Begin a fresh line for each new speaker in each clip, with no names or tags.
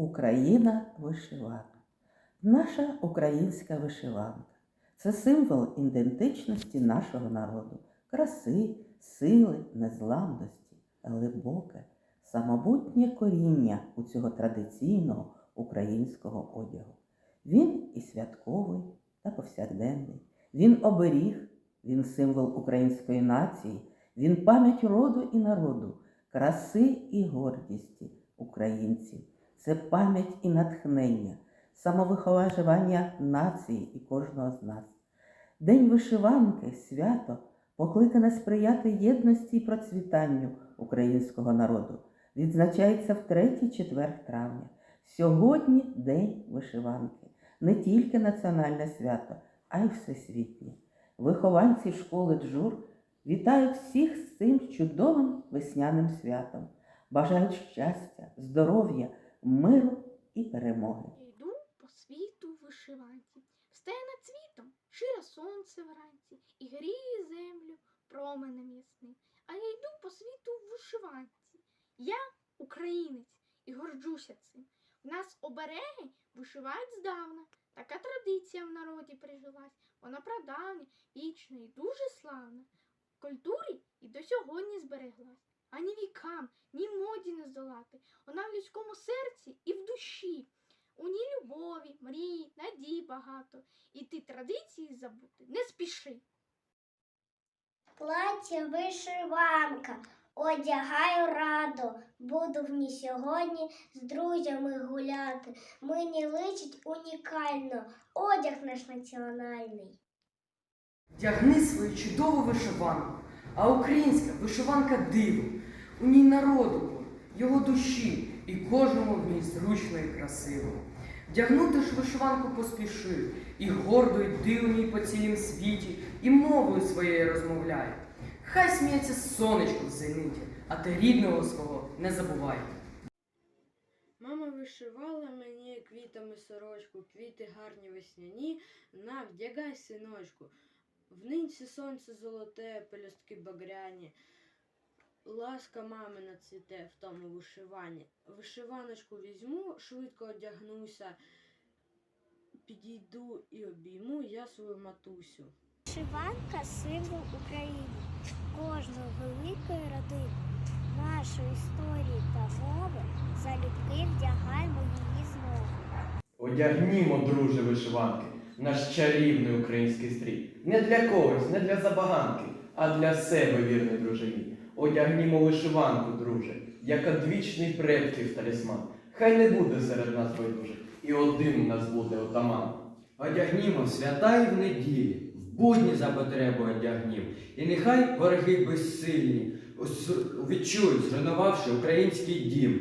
Україна вишивана. Наша українська вишиванка це символ ідентичності нашого народу, краси, сили, незламності, глибоке, самобутнє коріння у цього традиційного українського одягу. Він і святковий та повсякденний. Він оберіг, він символ української нації, він пам'ять роду і народу, краси і гордісті українців. Це пам'ять і натхнення, самовиховання нації і кожного з нас. День вишиванки, свято, покликане сприяти єдності і процвітанню українського народу, відзначається в 3-4 травня. Сьогодні День вишиванки, не тільки національне свято, а й всесвітнє. Вихованці школи Джур вітають всіх з цим чудовим весняним святом, бажають щастя, здоров'я, миру і перемоги.
Йду по світу вишиванці, встає над світом, шире сонце вранці і гріє землю променем ясним. А я йду по світу вишиванці. Я українець і горджуся цим. В нас обереги вишивають здавна. Така традиція в народі прижилась. Вона прадавня, вічна і дуже славна. В культурі і до сьогодні збереглась. Ані вікам, ні моді не здолати. Вона в людському серці і в душі. У ній любові, мрії, надій багато. І ти традиції забути не спіши.
Плаття вишиванка, одягаю радо, буду в ній сьогодні з друзями гуляти. Мені личить унікально одяг наш національний.
Вдягни свою чудову вишиванку, а українська вишиванка диво. У ній народу, його душі, і кожному в ній зручно і красиво. Вдягнути ж вишиванку поспіши, і гордо йди у по цілім світі, і мовою своєю розмовляй. Хай сміється сонечко в зениті, а ти рідного свого не забувай.
Мама вишивала мені квітами сорочку, квіти гарні весняні, на вдягай, синочку. В нинці сонце золоте, пелюстки багряні. Ласка мамина цвіте в тому вишиванні. Вишиваночку візьму, швидко одягнуся, підійду і обійму я свою матусю.
Вишиванка символ України, кожної великої родини, нашої історії та мови, залюбки вдягаємо її знову.
Одягнімо, друже, вишиванки, наш чарівний український стрій. Не для когось, не для забаганки, а для себе, вірний друже мій. Одягнімо вишиванку, друже, як одвічний предків талісман. Хай не буде серед нас байдуже, і один у нас буде отаман.
Одягнімо свята і в неділі, в будні за потребу одягнім. І нехай вороги безсильні відчують, зруйнувавши український дім.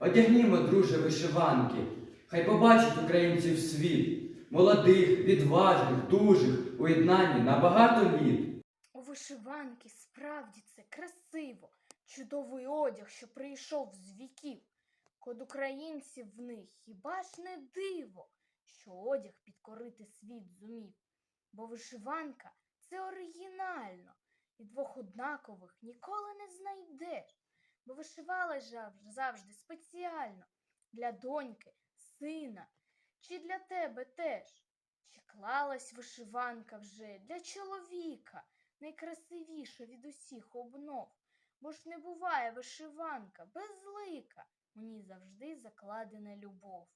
Одягнімо, друже, вишиванки, хай побачать українців світ, молодих, відважних, дужих, у єднанні на багато літ.
У вишиванки справді це красиво, чудовий одяг, що прийшов з віків. Код українців в них хіба ж не диво, що одяг підкорити світ зумів. Бо вишиванка це оригінально, і двох однакових ніколи не знайдеш. Бо вишивала завжди спеціально для доньки, сина, чи для тебе теж. Чи клалась вишиванка вже для чоловіка, найкрасивіша від усіх обнов, бо ж не буває вишиванка безлика, мені завжди закладена любов.